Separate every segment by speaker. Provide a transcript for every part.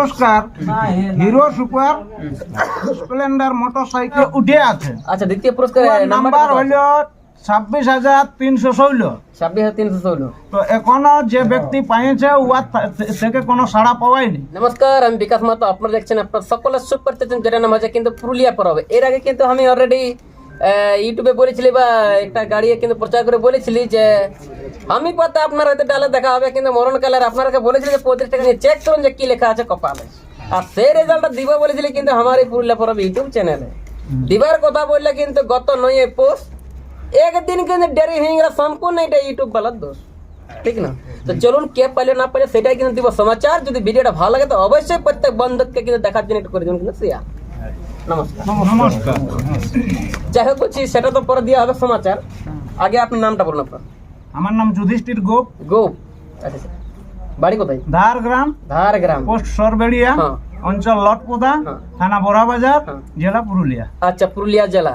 Speaker 1: পুরস্কার Hero Super Splendor motorcycle উঠে আছে।
Speaker 2: আচ্ছা দ্বিতীয় পুরস্কার
Speaker 1: নাম্বার হইল ছাব্বিশ হাজার তিনশো ষোলো।
Speaker 2: ছাব্বিশ হাজার তিনশো ষোলো।
Speaker 1: তো এখনও যে ব্যক্তি পাইছে উয়ার থা- থেকে কোনো সাড়া পাওয়াইনি
Speaker 2: নমস্কার আমি বিকাশ মাতো আপনারা দেখছেন আপনার সকলের সুপার যেটা নাম আছে কিন্তু পুরুলিয়া পর হবে এর আগে কিন্তু আমি অলরেডি ইউটিউবে বলেছিলি বা একটা গাড়ি কিন্তু প্রচার করে বলেছিলি যে আমি পাতা আপনার হয়তো ডালে দেখা হবে কিন্তু মরণ মরণকালের আপনাকে বলেছিলি যে পঁয়ত্রিশ টাকা নিয়ে চেক করুন যে কি লেখা আছে কপালে। আর সেই রেজাল্টটা দিব বলেছিলি কিন্তু আমার এই পুরুলিয়া পর হবে ইউটিউব চ্যানেলে দিবার কথা বললে কিন্তু গত নয় পোস্ট একদিন কিন্তু দেরি হয়ে গেল সম্পূর্ণ এটা ইউটিউব বালার দোষ। ঠিক না? তো চলুন কে পাইলে না পাইলে সেটাই কিন্তু দিব সমাচার। যদি ভিডিওটা ভালো লাগে তো অবশ্যই প্রত্যেক বন্ধুকে কিন্তু দেখার জন্য একটু করে দেবেন কিন্তু শেয়ার নমস্কার।
Speaker 1: নমস্কার।
Speaker 2: যাই হোক বলছি সেটা তো পরে দেওয়া হবে সমাচার। আগে আপনার নামটা বলুন আপনার।
Speaker 1: আমার নাম যুধিষ্ঠির গোপ।
Speaker 2: গোপ। আচ্ছা আচ্ছা। বাড়ি কোথায়?
Speaker 1: ধার গ্রাম
Speaker 2: ধার গ্রাম
Speaker 1: পোস্ট সরবেড়িয়া।
Speaker 2: হ্যাঁ।
Speaker 1: অঞ্চল লটপোদা।
Speaker 2: হ্যাঁ।
Speaker 1: থানা বড়াবাজার।
Speaker 2: হ্যাঁ।
Speaker 1: জেলা পুরুলিয়া।
Speaker 2: আচ্ছা পুরুলিয়া জেলা।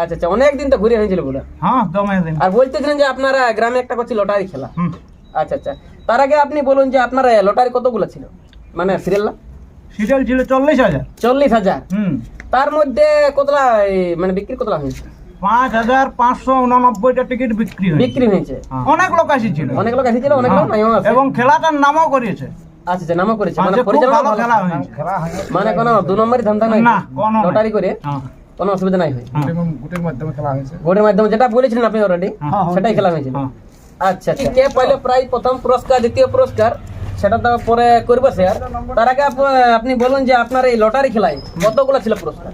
Speaker 2: আচ্ছা আচ্ছা অনেক দিন তো ঘুরে হয়েছিল বলে
Speaker 1: হ্যাঁ দমে দিন।
Speaker 2: আর বলতেছিলেন যে আপনারা গ্রামে একটা করছি লটারি খেলা। আচ্ছা আচ্ছা। তার আগে আপনি বলুন যে আপনারা লটারি কতগুলো ছিল? মানে সিরিয়াল
Speaker 1: সিরিয়াল ছিল চল্লিশ হাজার।
Speaker 2: চল্লিশ হাজার।
Speaker 1: হুম।
Speaker 2: তার মধ্যে কতলা মানে বিক্রি কতলা হয়েছে?
Speaker 1: পাঁচ হাজার পাঁচশো উননব্বইটা টিকিট বিক্রি হয়েছে।
Speaker 2: বিক্রি হয়েছে।
Speaker 1: হ্যাঁ। অনেক লোক
Speaker 2: অনেক লোক এসেছিল অনেক লোক নাইও
Speaker 1: এবং খেলাটার নামও করিয়েছে
Speaker 2: আচ্ছা নামও করেছে। মানে
Speaker 1: আচ্ছা,
Speaker 2: পরিচালনা।
Speaker 1: খেলা
Speaker 2: মানে কোনো দু নম্বরই ধান্দা নাই। লটারি করে
Speaker 1: হ্যাঁ,
Speaker 2: কোনো অসুবিধা নাই হয়।
Speaker 1: হ্যাঁ।
Speaker 2: মাধ্যমে যেটা বলেছিলেন আপনি অলরেডি
Speaker 1: হ্যাঁ।
Speaker 2: সেটাই খেলা হয়েছিল।
Speaker 1: হ্যাঁ।
Speaker 2: আচ্ছা আচ্ছা। কে পাইলে প্রায় প্রথম পুরস্কার দ্বিতীয় পুরস্কার? সেটা তো পরে করব স্যার। তার আগে আপনি বলুন যে আপনার এই লটারি খেলায় কতগুলো ছিল পুরস্কার?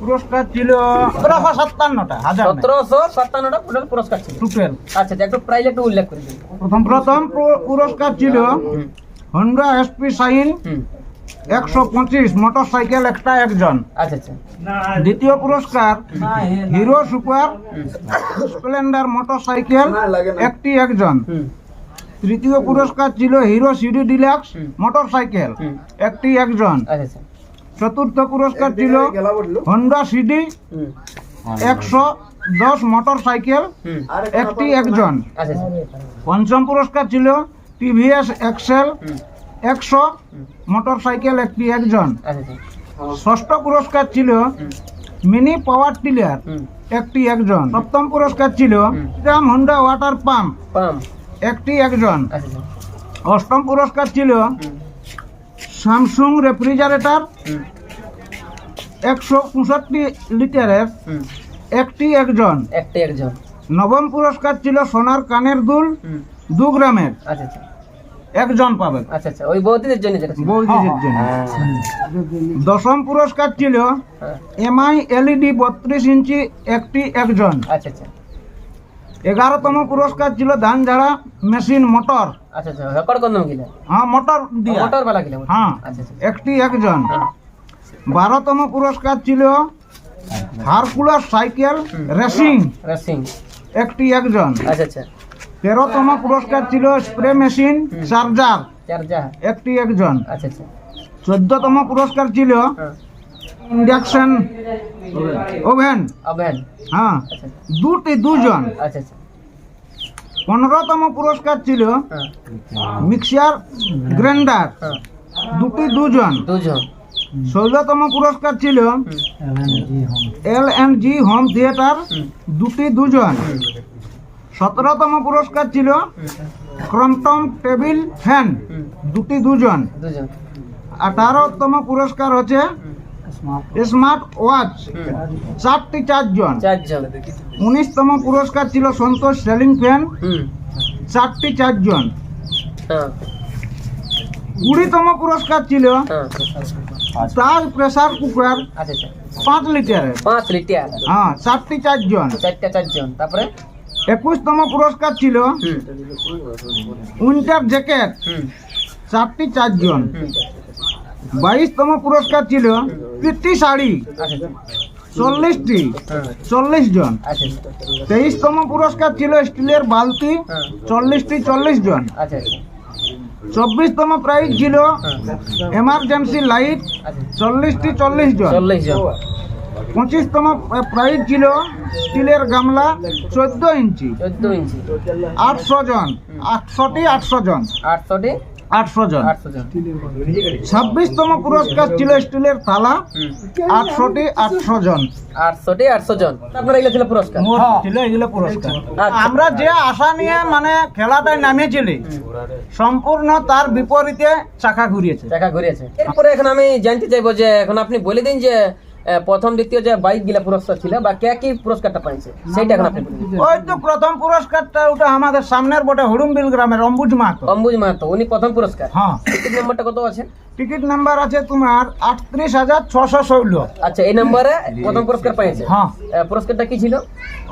Speaker 1: পুরস্কার ছিল সতেরোশো সাতান্নটা হাজার
Speaker 2: সতেরোশো সাতান্নটা টোটাল পুরস্কার ছিল।
Speaker 1: টুটেল
Speaker 2: আচ্ছা আচ্ছা একটু প্রাইজ একটু উল্লেখ করে দিন।
Speaker 1: প্রথম প্রথম পুরস্কার ছিল হন্ডা এসপি সাইন একশো পঁচিশ মোটর সাইকেল একটা একজন।
Speaker 2: আচ্ছা আচ্ছা।
Speaker 1: দ্বিতীয় পুরস্কার Hero Super Splendor motor cycle একটি একজন। তৃতীয় পুরস্কার ছিল Hero CD Deluxe. Motor cycle একটি একজন।
Speaker 2: আচ্ছা আচ্ছা।
Speaker 1: চতুর্থ পুরস্কার ছিল হন্ডা সিডি একশো দশ মোটর সাইকেল একটি একজন।
Speaker 2: আচ্ছা
Speaker 1: পঞ্চম পুরস্কার ছিল টিভিএস এক্সেল একশো মোটর সাইকেল একটি একজন। ষষ্ঠ পুরস্কার ছিল মিনি পাওয়ার টিলার একটি একজন। সপ্তম পুরস্কার ছিল। Honda water pump.
Speaker 2: পাম
Speaker 1: একটি একজন। অষ্টম পুরস্কার ছিল স্যামসুং রেফ্রিজারেটর একশো পঁয়ষট্টি লিটারের একটি একজন।
Speaker 2: একটি একজন।
Speaker 1: নবম পুরস্কার ছিল সোনার কানের দুল দু গ্রামের।
Speaker 2: আচ্ছা আচ্ছা।
Speaker 1: একজন পাবে
Speaker 2: আচ্ছা আচ্ছা। ওই বৌদিদের জন্য
Speaker 1: বৌদিদের জন্য। দশম পুরস্কার ছিল
Speaker 2: হ্যাঁ।
Speaker 1: এমআই এলইডি বত্রিশ ইঞ্চি একটি একজন।
Speaker 2: আচ্ছা আচ্ছা।
Speaker 1: এগারোতম পুরস্কার ছিল ধান ঝাড়া মেশিন মোটর।
Speaker 2: আচ্ছা আচ্ছা রেকর্ড করলাম গিলা
Speaker 1: হ্যাঁ মোটর দিয়া।
Speaker 2: মোটর বেলা গিলা
Speaker 1: হ্যাঁ
Speaker 2: আচ্ছা
Speaker 1: একটি একজন।
Speaker 2: হ্যাঁ।
Speaker 1: বারোতম পুরস্কার ছিল হারকুলার সাইকেল রেসিং।
Speaker 2: রেসিং।
Speaker 1: একটি একজন।
Speaker 2: আচ্ছা আচ্ছা।
Speaker 1: তেরোতম পুরস্কার ছিল স্প্রে মেশিন চার্জার।
Speaker 2: চার্জা
Speaker 1: একটি একজন।
Speaker 2: আচ্ছা আচ্ছা।
Speaker 1: চোদ্দতম পুরস্কার ছিল
Speaker 2: হ্যাঁ।
Speaker 1: ইন্ডাকশন ওভেন
Speaker 2: ওভেন
Speaker 1: হ্যাঁ।
Speaker 2: আচ্ছা।
Speaker 1: দুটি দুজন।
Speaker 2: আচ্ছা আচ্ছা।
Speaker 1: পনেরোতম পুরস্কার ছিল
Speaker 2: হ্যাঁ।
Speaker 1: Mixer grinder.
Speaker 2: হ্যাঁ।
Speaker 1: দুটি দুজন।
Speaker 2: দুজন।
Speaker 1: ষোলোতম পুরস্কার ছিল L N G home theatre. দুটি দুজন। সতেরোতম পুরস্কার ছিল ক্রমটম টেবিল ফ্যান। দুটি দুজন। আঠারোতম পুরস্কার হচ্ছে স্মার্ট ওয়াচ। চারটি চারজন। উনিশতম পুরস্কার ছিল সন্তোষ সেলিং ফ্যান। চারটি চারজন।
Speaker 2: হ্যাঁ।
Speaker 1: কুড়িতম পুরস্কার ছিল
Speaker 2: হ্যাঁ।
Speaker 1: তাজ প্রেসার কুকার
Speaker 2: আচ্ছা আচ্ছা।
Speaker 1: পাঁচ লিটারের।
Speaker 2: পাঁচ লিটার।
Speaker 1: হ্যাঁ চারটি চারজন।
Speaker 2: চারটা চারজন। তারপরে?
Speaker 1: একুশতম পুরস্কার ছিল উইন্টার জ্যাকেট। চারটি চারজন। বাইশতম পুরস্কার ছিল পিটি শাড়ি। চল্লিশটি চল্লিশ জন। তেইশতম পুরস্কার ছিল স্টিলের বালতি চল্লিশটি চল্লিশ জন। চব্বিশতম প্রাইজ ছিল এমার্জেন্সি লাইট চল্লিশটি চল্লিশ জন। পঁচিশতম প্রাইজ ছিল স্টিলের গামলা চোদ্দ ইঞ্চি।
Speaker 2: চোদ্দ ইঞ্চি।
Speaker 1: আটশো জন আটশোটি আটশো জন।
Speaker 2: আটশোটি
Speaker 1: আটশো জন। ছাব্বিশতম পুরস্কার ছিল স্টিলের থালা। আটশোটি আটশো জন।
Speaker 2: আটশোটি আটশো জন। আপনার এগুলো ছিল পুরস্কার।
Speaker 1: ছিল এগুলো পুরস্কার।
Speaker 2: আচ্ছা।
Speaker 1: আমরা যে আশা নিয়ে মানে খেলাটায় নামিয়েছিলি সম্পূর্ণ তার বিপরীতে চাকা ঘুরিয়েছে।
Speaker 2: টাকা ঘুরিয়েছে। এরপরে এখন আমি জানতে চাইব যে এখন আপনি বলে দিন যে প্রথম দ্বিতীয় যে বাইক গিলা পুরস্কার ছিল বা কে কি পুরস্কারটা পাইছে সেইটা এখন আপনি
Speaker 1: ওই তো প্রথম পুরস্কারটা ওটা আমাদের সামনের বটে হুড়ুমবিল গ্রামের অম্বুজ মাহাতো।
Speaker 2: অম্বুজ মাহাতো উনি প্রথম পুরস্কার।
Speaker 1: হ্যাঁ।
Speaker 2: টিকিট নাম্বারটা কত আছে?
Speaker 1: টিকিট নাম্বার আছে তোমার আটত্রিশ হাজার ছশো ষোলো।
Speaker 2: আচ্ছা এই নম্বরে প্রথম পুরস্কার পাইছে?
Speaker 1: হ্যাঁ।
Speaker 2: পুরস্কারটা কি ছিল?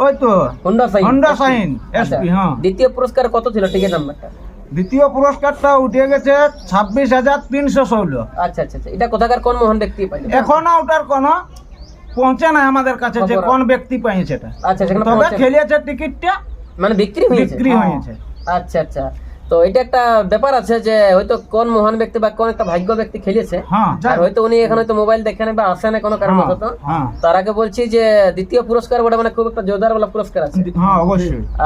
Speaker 1: ওই তো।
Speaker 2: Honda Shine
Speaker 1: Honda Shine SP হ্যাঁ।
Speaker 2: দ্বিতীয় পুরস্কার কত ছিল টিকিট নাম্বারটা?
Speaker 1: দ্বিতীয় পুরস্কারটা উঠে গেছে ছাব্বিশ হাজার তিনশো ষোলো।
Speaker 2: আচ্ছা আচ্ছা আচ্ছা। এটা কোথাকার কোন মোহন ব্যক্তি পাইছে
Speaker 1: এখনও ওটার কোনো পৌঁছে নাই আমাদের কাছে যে কোন ব্যক্তি পাইছে এটা।
Speaker 2: আচ্ছা
Speaker 1: তবে খেলিয়েছে টিকিটটা।
Speaker 2: মানে বিক্রি হয়েছে?
Speaker 1: বিক্রি হয়েছে।
Speaker 2: আচ্ছা আচ্ছা। তো এটা একটা ব্যাপার আছে যে হয়তো কোন মহান ব্যক্তি বা কোন একটা ভাগ্য ব্যক্তি খেলেছে
Speaker 1: হ্যাঁ
Speaker 2: আর হয়তো উনি এখন হয়তো মোবাইল দেখে না বা আসে না কোনো কারণবশত
Speaker 1: হ্যাঁ
Speaker 2: তার আগে বলছি যে দ্বিতীয় পুরস্কার ওটা মানে খুব একটা জোরদার বলা পুরস্কার আছে।
Speaker 1: হ্যাঁ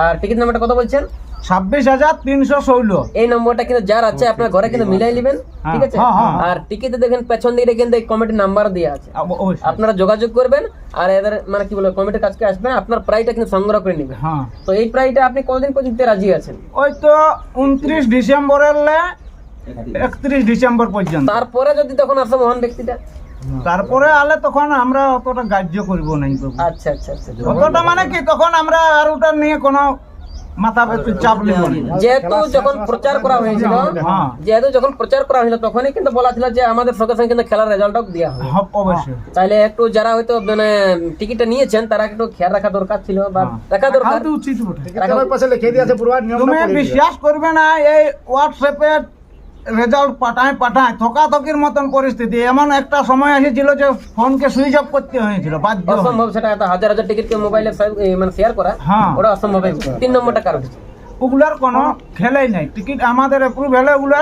Speaker 2: আর টিকিট নাম্বারটা কত বলছেন?
Speaker 1: ছাব্বিশ হাজার তিনশো ষোলো।
Speaker 2: এই নম্বরটা কিন্তু যার আছে আপনার ঘরে কিন্তু মিলাই নেবেন ঠিক আছে?
Speaker 1: হ্যাঁ, হ্যাঁ।
Speaker 2: আর টিকিটে দেখেন পেছন দিকে কিন্তু এই কমিটির নাম্বার দেওয়া আছে। আপনারা যোগাযোগ করবেন আর এদের মানে কি বলে কমিটির কাছকে আসবেন আপনার প্রাইটা কিন্তু সংগ্রহ করে নেবেন।
Speaker 1: হ্যাঁ।
Speaker 2: তো এই প্রাইটা আপনি কতদিন পর্যন্ত রাজি আছেন?
Speaker 1: ওই তো উনত্রিশ ডিসেম্বরের একত্রিশ ডিসেম্বর পর্যন্ত।
Speaker 2: তারপরে যদি তখন আসে মহান ব্যক্তিটা?
Speaker 1: তারপরে আলে তখন আমরা অতটা গ্রাহ্য করব নাই
Speaker 2: আচ্ছা আচ্ছা আচ্ছা।
Speaker 1: অতটা মানে কি তখন আমরা আর ওটা নিয়ে কোনো মাথা চাপ নেব
Speaker 2: যেহেতু যখন প্রচার করা হয়েছিল
Speaker 1: হ্যাঁ।
Speaker 2: যেহেতু যখন প্রচার করা হয়েছিল তখনই কিন্তু বলা ছিল যে আমাদের সঙ্গে সঙ্গে কিন্তু খেলার রেজাল্টও দেওয়া হবে।
Speaker 1: হব- অবশ্যই।
Speaker 2: তাইলে একটু যারা হয়তো মানে টিকিটটা নিয়েছেন তারা একটু খেয়াল রাখা দরকার ছিল বা রাখা দরকার। রাখা-
Speaker 1: তুমি বিশ্বাস করবে না এই হোয়াটসঅ্যাপে রেজাল্ট পাঠায় পাঠায় থকাথকির মতন পরিস্থিতি। এমন একটা সময় এসেছিল যে ফোনকে সুইচ অফ করতে হয়েছিল বাধ্য
Speaker 2: অসম্ভব সেটা এত হাজার হাজার টিকিট মোবাইলে মানে শেয়ার করা
Speaker 1: হ্যাঁ।
Speaker 2: ওটা অসম্ভব তিন নম্বরটা কারণ
Speaker 1: ওগুলার কোনো খেলেই নাই। টিকিট আমাদের অ্যাপ্রুভ হলে ওগুলা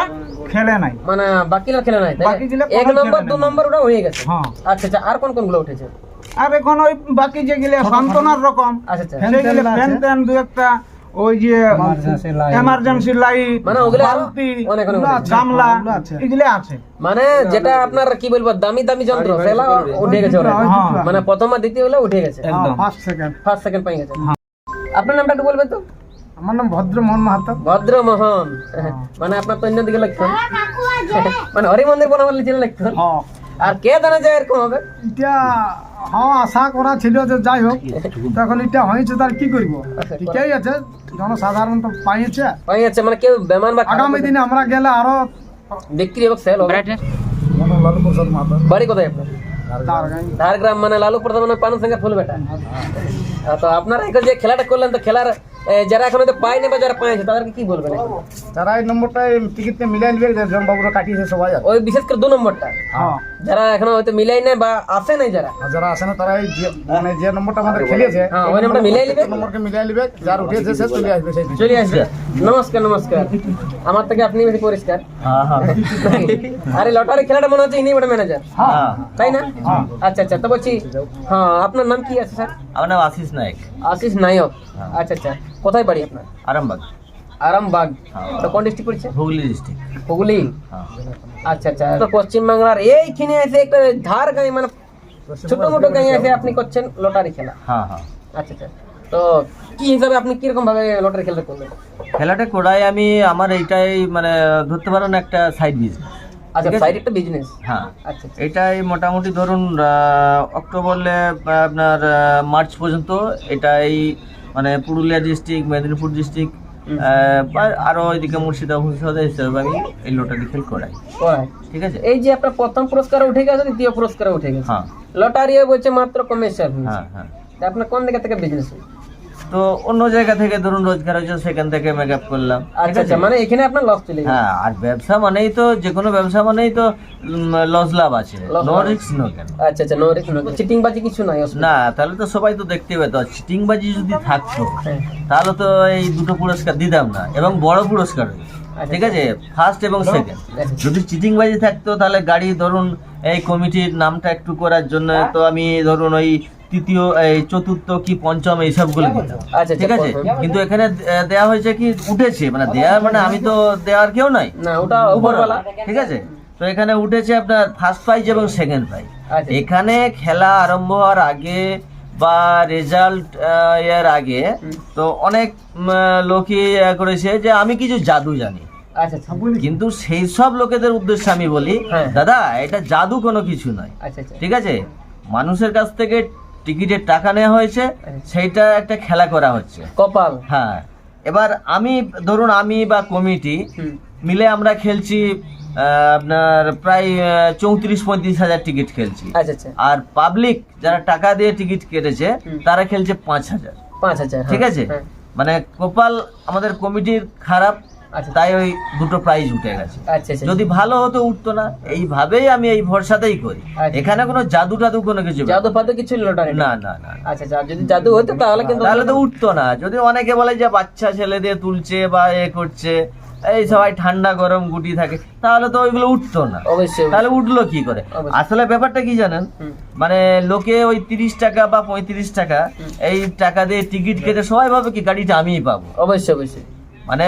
Speaker 1: খেলে নাই।
Speaker 2: মানে বাকিরা খেলে নাই না?
Speaker 1: বাকিগুলো
Speaker 2: এক নম্বর দু নম্বর ওটা হয়ে গেছে।
Speaker 1: হ্যাঁ।
Speaker 2: আচ্ছা আচ্ছা আর কোন কোনগুলো উঠেছে?
Speaker 1: আর এখন ওই বাকি যেগুলো সান্ত্বনার রকম।
Speaker 2: আচ্ছা আচ্ছা।
Speaker 1: সেগুলো ফ্যান ট্যান দু একটা ওই যে এমার্জেন্সি লাইট
Speaker 2: মানে ওগুলো
Speaker 1: বালতি
Speaker 2: অনেক অনেক
Speaker 1: গামলা এগুলো আছে।
Speaker 2: মানে যেটা আপনার কি বলব দামি দামি যন্ত্র উঠে গেছে ওরা।
Speaker 1: হ্যাঁ।
Speaker 2: মানে প্রথম আর দ্বিতীয় হলো উঠে গেছে।
Speaker 1: একদম।
Speaker 2: ফার্স্ট সেকেন্ড পেয়ে গেছে। আপনার নামটা একটু বলবেন তো?
Speaker 1: আমার নাম ভদ্রমোহন মাহাতো।
Speaker 2: ভদ্রমোহন মানে আপনার তো অন্য দিকে লক্ষণ মানে হরি মন্দির বনা বলে ছিল লক্ষণ আর কে জানে যে এরকম হবে?
Speaker 1: এটা হ্যাঁ আশা করা ছিল যে যাই হোক তখন এটা হয়েছে তার কি করব? ঠিকই আছে জনসাধারণ তো পাইছে
Speaker 2: পাইছে মানে কেউ বেমান বা
Speaker 1: আগামী দিনে আমরা গেলে আরও
Speaker 2: বিক্রি হবে সেল হবে।
Speaker 1: লালু প্রসাদ মাতা
Speaker 2: বাড়ি কোথায় আপনার? ঝাড়গ্রাম মানে লালু প্রসাদ মানে পানু সঙ্গে ফুল বেটা। আহ, তো আপনারা এখন যে খেলাটা করলেন তো খেলার এ, যারা এখন হয়তো পায়নি বা যারা পাইছে তাদেরকে কি বলবেন এখন?
Speaker 1: তারা এই নম্বরটা টিকিটে মিলাই নিবে জনবাবুরা কাটিয়েছে সবাই
Speaker 2: ওই বিশেষ করে দু নম্বরটা
Speaker 1: হ্যাঁ
Speaker 2: যারা এখনও হয়তো মিলাই নাই বা আসে নাই যারা
Speaker 1: আর যারা আসে না তারা এই যে মানে যে নম্বরটা আমাদের খেলেছে
Speaker 2: হ্যাঁ ওই নামটা মিলাই নিবে
Speaker 1: নম্বরকে মিলাই নিবে যার উঠেছে সে চলে আসবে সেই
Speaker 2: চলে আসবে নমস্কার নমস্কার আমার থেকে আপনি বেশি পরিষ্কার আরে লটারি খেলাটা মনে হচ্ছে ইনি বড় ম্যানেজার তাই না আচ্ছা আচ্ছা তো বলছি হ্যাঁ আপনার নাম কি আছে স্যার
Speaker 3: আমার নাম আশিস নায়ক।
Speaker 2: আশিস নায়ক। আচ্ছা আচ্ছা। কোথায় বাড়ি আপনার?
Speaker 3: আরামবাগ।
Speaker 2: আরামবাগ।
Speaker 3: হ্যাঁ।
Speaker 2: কোন ডিস্ট্রিক্ট পড়ছে?
Speaker 3: হুগলি ডিস্ট্রিক্ট
Speaker 2: হুগলি? আচ্ছা আচ্ছা। তো পশ্চিম বাংলার এইখানে এসে একটা ধার গাঁয়ে মানে ছোট মোটো গাঁয়ে এসে আপনি করছেন লটারি খেলা।
Speaker 3: হ্যাঁ হ্যাঁ।
Speaker 2: আচ্ছা আচ্ছা। তো কি হিসাবে আপনি কীরকম ভাবে লটারি খেলা করলেন?
Speaker 3: খেলাটা করাই আমি আমার এইটাই মানে ধরতে পারেন একটা সাইড বিজনেস
Speaker 2: আচ্ছা সাইড একটা বিজনেস
Speaker 3: হ্যাঁ।
Speaker 2: আচ্ছা আচ্ছা
Speaker 3: এটাই মোটামুটি ধরুন অক্টোবরে আপনার মার্চ পর্যন্ত এটাই মানে পুরুলিয়া ডিস্ট্রিক্ট মেদিনীপুর ডিস্ট্রিক্ট আরও এদিকে মুর্শিদাবাদ হিসাবে আমি এই লটারি খেল করাই। ঠিক আছে?
Speaker 2: এই যে আপনার প্রথম পুরস্কার উঠে গেছে দ্বিতীয় পুরস্কার উঠে গেছে।
Speaker 3: হ্যাঁ।
Speaker 2: লটারি বলছে মাত্র কমিশন
Speaker 3: হ্যাঁ হ্যাঁ।
Speaker 2: আপনার কোন দিকে থেকে বিজনেস
Speaker 3: তো অন্য জায়গা থেকে ধরুন রোজগার হয়েছে সেখান থেকে মেক আপ করলাম।
Speaker 2: আচ্ছা আচ্ছা মানে এখানে আপনার লস চলে
Speaker 3: হ্যাঁ আর ব্যবসা মানেই তো যে কোনো ব্যবসা মানেই তো লস লাভ আছে। নো। রিস্ক নো কেন
Speaker 2: আচ্ছা আচ্ছা নো রিস্ক নো চিটিং বাজি কিছু নাই
Speaker 3: না তাহলে তো সবাই তো দেখতে পেত। চিটিং বাজি যদি থাকতো
Speaker 2: হ্যাঁ।
Speaker 3: তাহলে তো এই দুটো পুরস্কার দিতাম না এবং বড় পুরস্কার
Speaker 2: আচ্ছা।
Speaker 3: ঠিক আছে? ফার্স্ট এবং সেকেন্ড যদি চিটিং বাজি থাকতো তাহলে গাড়ি ধরুন এই কমিটির নামটা একটু করার জন্য তো আমি ধরুন ওই তৃতীয় এই চতুর্থ কি পঞ্চম এইসবগুলো দিতাম
Speaker 2: আচ্ছা
Speaker 3: ঠিক আছে?
Speaker 2: আচ্ছা
Speaker 3: কিন্তু এখানে দেয়া হয়েছে কি উঠেছে? মানে দেয়া মানে আমি তো দেওয়ার কেউ নাই।
Speaker 2: না ওটা উপরওয়ালা।
Speaker 3: ঠিক আছে? তো এখানে উঠেছে আপনার ফার্স্ট প্রাইজ এবং সেকেন্ড প্রাইজ
Speaker 2: আচ্ছা।
Speaker 3: এখানে খেলা আরম্ভ হওয়ার আগে বা রেজাল্ট এর আগে তো অনেক লোকই করেছে যে আমি কিছু জাদু জানি।
Speaker 2: আচ্ছা আচ্ছা।
Speaker 3: কিন্তু সেই সব লোকেদের উদ্দেশ্যে আমি বলি
Speaker 2: হ্যাঁ।
Speaker 3: দাদা এটা জাদু কোনো কিছু নয়।
Speaker 2: আচ্ছা আচ্ছা।
Speaker 3: ঠিক আছে? মানুষের কাছ থেকে টিকিটের টাকা নেওয়া হয়েছে। সেইটা একটা খেলা করা হচ্ছে।
Speaker 2: কপাল।
Speaker 3: হ্যাঁ। এবার আমি ধরুন আমি বা কমিটি মিলে আমরা খেলছি আপনার প্রায় চৌত্রিশ পঁয়ত্রিশ হাজার টিকিট খেলছি।
Speaker 2: আচ্ছা আচ্ছা।
Speaker 3: আর পাবলিক যারা টাকা দিয়ে টিকিট কেটেছে তারা খেলছে পাঁচ হাজার।
Speaker 2: পাঁচ হাজার
Speaker 3: ঠিক
Speaker 2: হ্যাঁ,
Speaker 3: আছে?
Speaker 2: হ্যাঁ।
Speaker 3: মানে কপাল আমাদের কমিটির খারাপ
Speaker 2: আচ্ছা
Speaker 3: তাই ওই দুটো প্রাইজ উঠে গেছে।
Speaker 2: আচ্ছা আচ্ছা।
Speaker 3: যদি ভালো হতো উঠতো না এইভাবেই আমি এই ভরসাতেই করি।
Speaker 2: আচ্ছা।
Speaker 3: এখানে কোনো জাদু টাদু কোনো কিছু
Speaker 2: জাদু ফাদু কিছু
Speaker 3: না না না
Speaker 2: আচ্ছা আচ্ছা যদি জাদু হতো তাহলে কিন্তু
Speaker 3: তাহলে তো উঠতো না। যদি অনেকে বলে যে বাচ্চা ছেলে দিয়ে তুলছে বা এ করছে এই সবাই ঠান্ডা গরম গুটি থাকে তাহলে তো ওইগুলো উঠতো না।
Speaker 2: অবশ্যই
Speaker 3: তাহলে উঠল কি করে? আসলে ব্যাপারটা কি জানেন? মানে লোকে ওই তিরিশ টাকা বা পঁয়ত্রিশ টাকা এই টাকা দিয়ে টিকিট কেটে সবাই ভাবে কি গাড়িটা আমিই পাবো?
Speaker 2: অবশ্যই অবশ্যই।
Speaker 3: মানে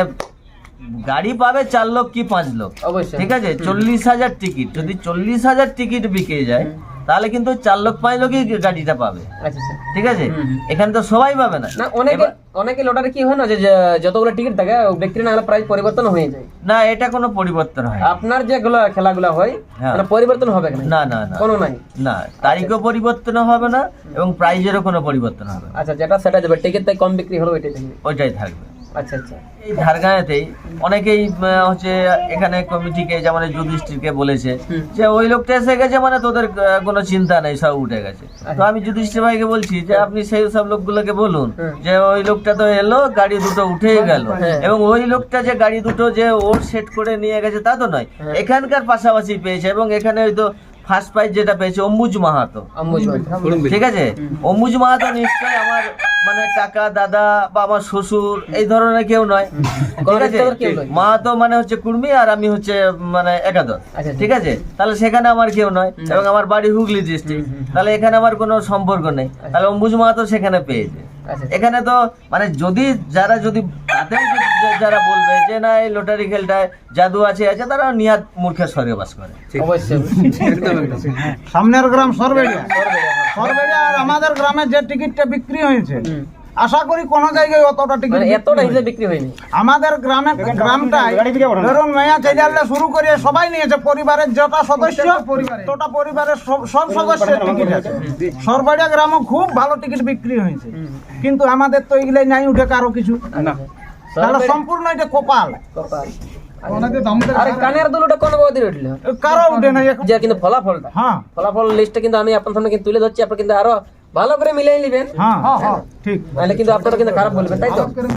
Speaker 3: গাড়ি পাবে চার লোক কি পাঁচ লোক?
Speaker 2: অবশ্যই।
Speaker 3: ঠিক আছে? চল্লিশ হাজার টিকিট। যদি চল্লিশ হাজার টিকিট বিকে যায় তাহলে কিন্তু চার লোক পাঁচ লোকই গাড়িটা পাবে।
Speaker 2: আচ্ছা আচ্ছা।
Speaker 3: ঠিক আছে। এখানে তো সবাই পাবে না।
Speaker 2: অনেকে অনেকে লটারি কি হয় না যে যতগুলো টিকিট থাকে ব্যক্তির না প্রাইস পরিবর্তন হয়ে যায়।
Speaker 3: না এটা কোনো পরিবর্তন হয়।
Speaker 2: আপনার যেগুলো খেলাগুলো হয়
Speaker 3: হ্যাঁ।
Speaker 2: মানে পরিবর্তন হবে না
Speaker 3: না না না।
Speaker 2: কোনো নাই?
Speaker 3: না তারিখও পরিবর্তন হবে না এবং প্রাইজেরও কোনো পরিবর্তন হবে
Speaker 2: আচ্ছা যেটা সেটা দেবে টিকিট তাই কম বিক্রি হলো ওইটাই থাকবে।
Speaker 3: ওইটাই থাকবে।
Speaker 2: আচ্ছা আচ্ছা।
Speaker 3: এই ঝাড়গাঁয়েতেই অনেকেই হচ্ছে এখানে কমিটিকে যেমন যুধিষ্ঠিরকে বলেছে যে ওই লোকটা এসে গেছে মানে তোদের কোনো চিন্তা নেই সব উঠে গেছে। তো আমি যুধিষ্ঠির ভাইকে বলছি যে আপনি সেই সব লোকগুলোকে বলুন যে ওই লোকটা তো এলো গাড়ি দুটো উঠেই গেল। এবং ওই লোকটা যে গাড়ি দুটো যে ওর সেট করে নিয়ে গেছে তা তো নয়। এখানকার পাশাপাশি পেয়েছে এবং এখানে হয়তো ফার্স্ট প্রাইজ যেটা পেয়েছে অম্বুজ মাহাতো। ঠিক আছে? অম্বুজ মাহাতো নিশ্চয়ই আমার মানে কাকা দাদা বা আমার শ্বশুর এই ধরনের কেউ নয়। ঠিক আছে?
Speaker 2: কেউ
Speaker 3: মাহাতো মানে হচ্ছে কুর্মি আর আমি হচ্ছে মানে একাদশ।
Speaker 2: আচ্ছা,
Speaker 3: ঠিক আছে? তাহলে সেখানে আমার কেউ নয় এবং আমার বাড়ি হুগলি ডিস্ট্রিক্ট তাহলে এখানে আমার কোনো সম্পর্ক নেই। তাহলে অম্বুজ মাহাতো সেখানে পেয়েছে
Speaker 2: আচ্ছা।
Speaker 3: এখানে তো মানে যদি যারা যদি তাতেও যারা বলবে যে না এই লটারি খেলটায় জাদু আছে আছে তারা নিহাত মূর্খের স্বর্গে বাস করে।
Speaker 2: অবশ্যই
Speaker 1: সামনের গ্রাম সরবেড়িয়া
Speaker 2: হ্যাঁ।
Speaker 1: সরবেড়িয়া আর আমাদের গ্রামে যে টিকিটটা বিক্রি হয়েছে আশা করি কোনো জায়গায় অতটা টিকিট
Speaker 2: মানে এতটা হিসেবে বিক্রি হয়নি।
Speaker 1: আমাদের গ্রামে গ্রামটাই ধরুন মেয়া চেজারলে শুরু করে সবাই নিয়েছে পরিবারের যটা সদস্য তোটা পরিবারের সব- সব সদস্যের টিকিট আছে। সরবাড়িয়া গ্রামও খুব ভালো টিকিট বিক্রি হয়েছে। কিন্তু আমাদের তো এগুলাই নাই উঠে কারও কিছু। তাহলে সম্পূর্ণ এটা কপাল।
Speaker 2: কপাল। আরে কানের দুলটা কোন বদির উঠল
Speaker 1: কারও উঠে নাই
Speaker 2: যে কিন্তু ফলাফলটা
Speaker 1: হ্যাঁ।
Speaker 2: ফলাফল লিস্টটা কিন্তু আমি আপনার সামনে কিন্তু তুলে ধরছি কিন্তু আরও ভালো করে মিলিয়ে নেবেন।
Speaker 1: হ্যাঁ হ্যাঁ ঠিক।
Speaker 2: কিন্তু আপনারা কিন্তু খারাপ বলবেন তাই তো?